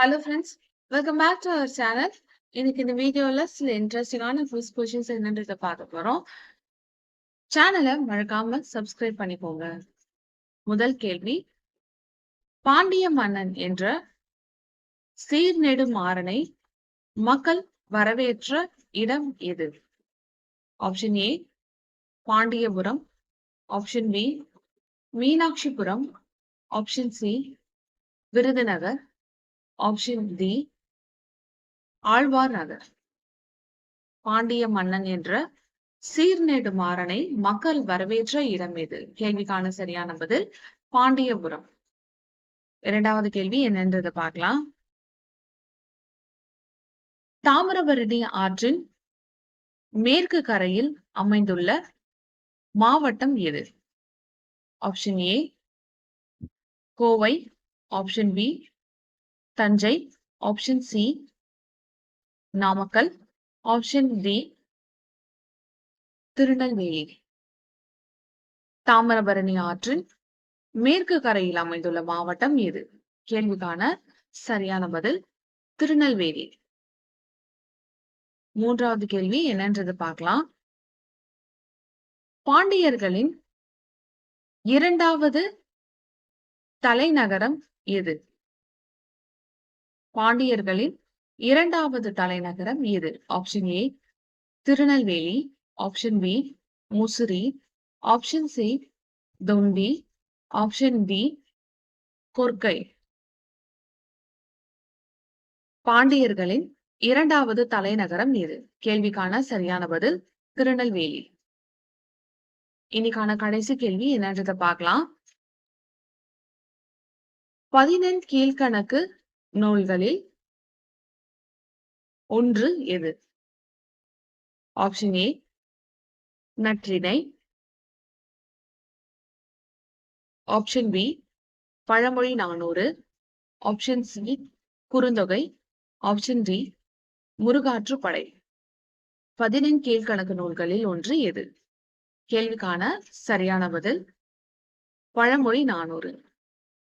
Hello friends welcome back to our channel இன்னைக்கு இந்த வீடியோவில் சில இன்ட்ரெஸ்டிங்கான குவிஸ் கொஷின்ஸ் என்னன்றத பார்க்க போகிறோம் சேனலை மறக்காம சப்ஸ்கிரைப் பண்ணிக்கோங்க. முதல் கேள்வி. பாண்டிய மன்னன் என்ற சீர்நெடும் மாறனை மக்கள் வரவேற்ற இடம் எது? Option A Pandiyapuram. Option B Meenakshipuram. Option C Virudhunagar. Option D Alwar Nagar Pandya மன்னன் என்ற சீர்நேடு மாறனை மக்கள் வரவேற்ற இடம் எது கேள்விக்கான சரியான பதில் பாண்டியபுரம். இரண்டாவது கேள்வி என்னன்றதை பார்க்கலாம். தாமிரபரணி ஆற்றின் மேற்கு கரையில் அமைந்துள்ள மாவட்டம் எது? Option A Kovai. Option B Thanjai option C Namakkal option D Tirunelveli. Thamirabarani ஆற்றின் மேற்கு கரையில் அமைந்துள்ள மாவட்டம் எது? கேள்விக்கான சரியான பதில் திருநெல்வேலி. மூன்றாவது கேள்வி என்னன்றது பார்க்கலாம். பாண்டியர்களின் இரண்டாவது தலைநகரம் எது? பாண்டியர்களின் இரண்டாவது தலைநகரம் எது? Option A Tirunelveli. Option B Musiri. Option C Thondi. Option D Korkai பாண்டியர்களின் இரண்டாவது தலைநகரம் எது? கேள்விக்கான சரியான பதில் திருநெல்வேலி. இன்னைக்கான கடைசி கேள்வி என்னன்றதை பார்க்கலாம். பதினெண் கீழ்கணக்கு நூல்களில் ஒன்று எது? Option A Natrinai option B Pazhamozhi Nanooru. Option C Kurunthogai. Option D Murugatru Padai. பதினெண் கீழ்கணக்கு நூல்களில் ஒன்று எது? கேள்விக்கான சரியான பதில் பழமொழி நானூறு.